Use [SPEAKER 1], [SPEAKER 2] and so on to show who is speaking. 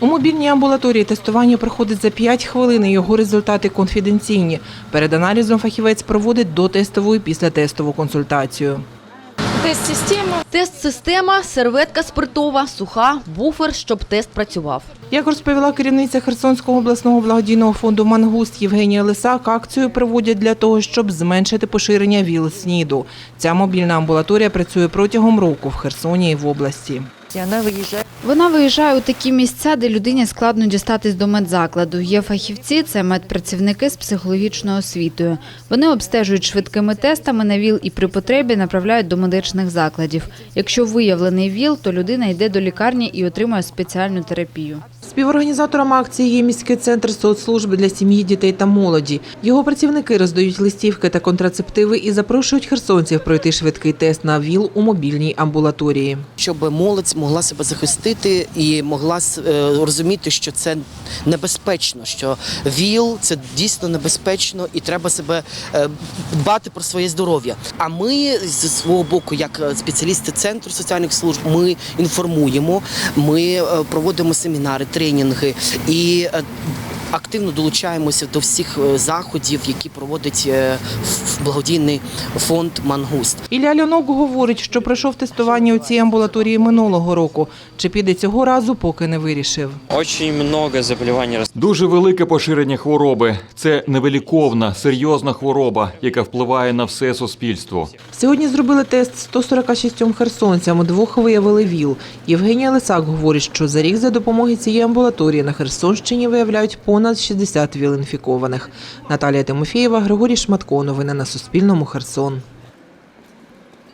[SPEAKER 1] У мобільній амбулаторії тестування проходить за 5 хвилин. і Його результати конфіденційні. Перед аналізом фахівець проводить дотестову і післятестову консультацію.
[SPEAKER 2] Тест-система.
[SPEAKER 3] Тест-система, серветка спиртова, суха, буфер, щоб тест працював.
[SPEAKER 1] Як розповіла керівниця Херсонського обласного благодійного фонду «Мангуст» Євгенія Лисак, акцію проводять для того, щоб зменшити поширення ВІЛ-СНІДу. Ця мобільна амбулаторія працює протягом року в Херсоні і в області.
[SPEAKER 2] Она виїжджає.
[SPEAKER 4] Вона виїжджає у такі місця, де людині складно дістатись до медзакладу. Є фахівці, це медпрацівники з психологічною освітою. Вони обстежують швидкими тестами на ВІЛ і при потребі направляють до медичних закладів. Якщо виявлений ВІЛ, то людина йде до лікарні і отримує спеціальну терапію.
[SPEAKER 1] Співорганізатором акції є міський центр соцслужби для сім'ї, дітей та молоді. Його працівники роздають листівки та контрацептиви і запрошують херсонців пройти швидкий тест на ВІЛ у мобільній амбулаторії.
[SPEAKER 5] щоб молодь могла себе захистити і могла е, розуміти, що це небезпечно, що ВІЛ це дійсно небезпечно і треба себе е, дбати про своє здоров'я. А ми зі свого боку, як спеціалісти центру соціальних служб, ми інформуємо, ми е, проводимо семінари, тренінги і. Активно долучаємося до всіх е, заходів, які проводить е, благодійний фонд Мангуст.
[SPEAKER 1] Ілля Льонок говорить, що пройшов тестування у цій амбулаторії минулого року. Чи піде цього разу, поки не вирішив.
[SPEAKER 6] Дуже велике поширення хвороби. Це невиліковна, серйозна хвороба, яка впливає на все суспільство.
[SPEAKER 1] Сьогодні зробили тест 146 херсонцям, двох виявили ВІЛ. Євгенія Лисак говорить, що за рік за допомогою цієї амбулаторії на Херсонщині виявляють понад 60 ВІЛ-інфікованих. Наталія Тимофєєва, Григорій Шматко. Новини на Суспільному. Херсон.